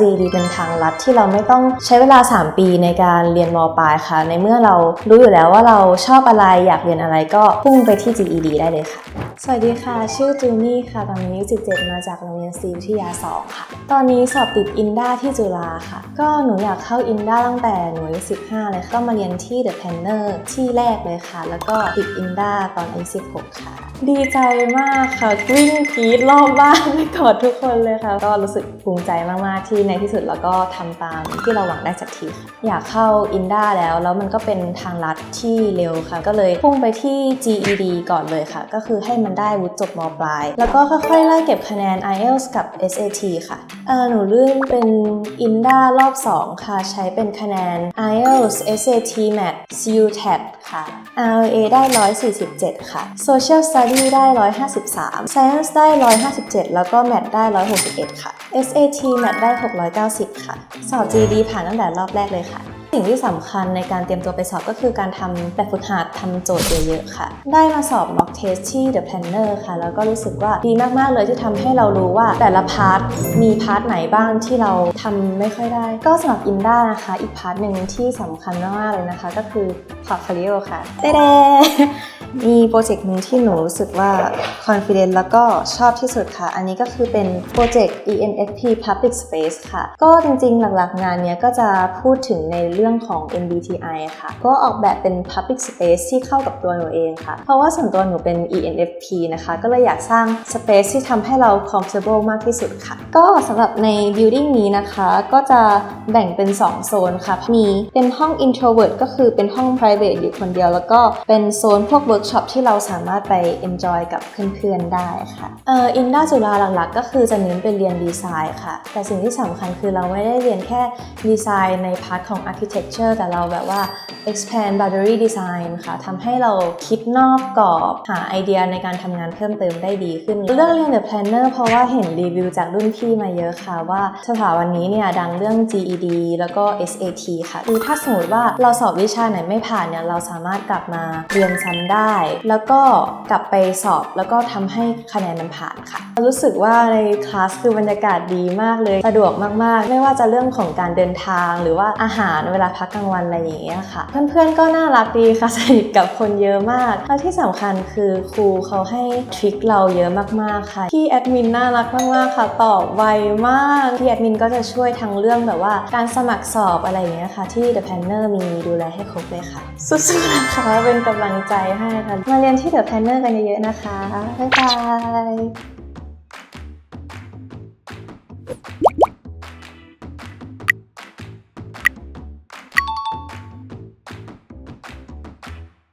GED เป็นทางลัดที่เราไม่ต้องใช้เวลา 3 ปีในการเรียนมปลายค่ะ ในเมื่อเรารู้อยู่แล้วว่าเราชอบอะไรอยากเรียนอะไรก็พุ่งไปที่ GED ได้เลยค่ะ สวัสดีค่ะ ชื่อจูนี่ค่ะ ตอนนี้อายุ17 มาจากโรงเรียนศรีวิทยา 2 ค่ะ ตอนนี้สอบติดอินด้าที่จุฬาค่ะ ก็หนูอยากเข้าอินด้าตั้งแต่หนูอายุ15 เลยก็มาเรียนที่ The Planner ที่แรกเลยค่ะ แล้วก็ติดอินด้าตอนอายุ16 ค่ะ ดีใจมากค่ะวิ่งกรีดรอบบ้านไปกอดทุกคนเลยค่ะ ก็รู้สึกภูมิใจมากๆที่ในที่สุดเราก็ทำตามที่เราหวังได้สักทีค่ะอยากเข้าอินด้าแล้ว แล้วมันก็เป็นทางลัดที่เร็วค่ะ ก็เลยพุ่งไปที่ GED ก่อนเลยค่ะ ก็คือให้มันได้วุฒิจบมปลาย แล้วก็ค่อยๆไล่เก็บคะแนน IELTS กับ SAT ค่ะเออหนูเลื่อนเป็นอินด้ารอบ 2 ค่ะ ใช้เป็นคะแนน IELTS SAT Math CUTAT ค่ะ RLA ได้ 147 ค่ะ Social Study ได้ 153 Science ได้ 157 แล้วก็ Math ได้ 161 ค่ะ SAT แมทได้ 690 ค่ะ สอบ GD ผ่านตั้งแต่รอบแรกเลยค่ะ สิ่งที่สำคัญในการเตรียมตัวไปสอบก็คือการทำแบบฝึกหัดทำโจทย์เยอะๆค่ะ ได้มาสอบ mock test ที่ The Planner ค่ะ แล้วก็รู้สึกว่าดีมากๆเลยที่ทำให้เรารู้ว่าแต่ละพาร์ทมีพาร์ทไหนบ้างที่เราทำไม่ค่อยได้ ก็สำหรับอินด้านะคะ อีกพาร์ทหนึ่งที่สำคัญมากๆเลยนะคะ ก็คือ portfolio ค่ะเด้มีโปรเจกต์หนึ่งที่หนูรู้สึกว่า confident แล้วก็ชอบที่สุดค่ะ อันนี้ก็คือเป็นโปรเจกต์ ENFP Public Space ค่ะ ก็จริงๆหลักๆงานเนี้ยก็จะพูดถึงในเรื่องื่องของ MBTI ค่ะ ก็ออกแบบเป็น Public Space ที่เข้ากับตัวหนูเองค่ะ เพราะว่าส่วนตัวหนูเป็น ENFP นะคะ ก็เลยอยากสร้าง Space ที่ทำให้เรา comfortable มากที่สุดค่ะ ก็สำหรับใน building นี้นะคะ ก็จะแบ่งเป็น 2 โซนค่ะ มีเป็นห้อง introvert ก็คือเป็นห้อง private อยู่คนเดียว แล้วก็เป็นโซนพวก workshop ที่เราสามารถไป enjoy กับเพื่อนๆได้ค่ะ เอ่ออินด้าจุฬาหลักๆ ก็คือจะเน้นไปเรียนดีไซน์ค่ะ แต่สิ่งที่สำคัญคือเราไม่ได้เรียนแค่ดีไซน์ในพาร์ทของ architect architecture แต่เราแบบว่า expand boundary design ค่ะทำให้เราคิดนอกกรอบหาไอเดียในการทำงานเพิ่มเติมได้ดีขึ้นเลือกเรียน The Planner เพราะว่าเห็นรีวิวจากรุ่นพี่มาเยอะค่ะว่าสถาบันนี้เนี่ยดังเรื่อง GED แล้วก็ SAT ค่ะคือถ้าสมมติว่าเราสอบวิชาไหนไม่ผ่านเนี่ยเราสามารถกลับมาเรียนซ้ำได้ แล้วก็กลับไปสอบแล้วก็ทำให้คะแนนมันผ่านค่ะ รู้สึกว่าในคลาสคือบรรยากาศดีมากเลยสะดวกมากๆ ไม่ว่าจะเรื่องของการเดินทางหรือว่าอาหารเวลาพักกลางวันอะไรอย่างเงี้ยค่ะ เพื่อนๆก็น่ารักดีค่ะสนิทกับคนเยอะมากและที่สำคัญคือครูเขาให้ทริคเราเยอะมากๆค่ะพี่แอดมินน่ารักมากๆค่ะตอบไวมากพี่แอดมินก็จะช่วยทั้งเรื่องแบบว่าการสมัครสอบอะไรอย่างเงี้ยค่ะ ที่ The Planner มีดูแลให้ครบเลยค่ะสู้ๆนะคะเป็นกำลังใจให้ค่ะมาเรียนที่ The Planner กันเยอะๆนะคะบ๊ายบาย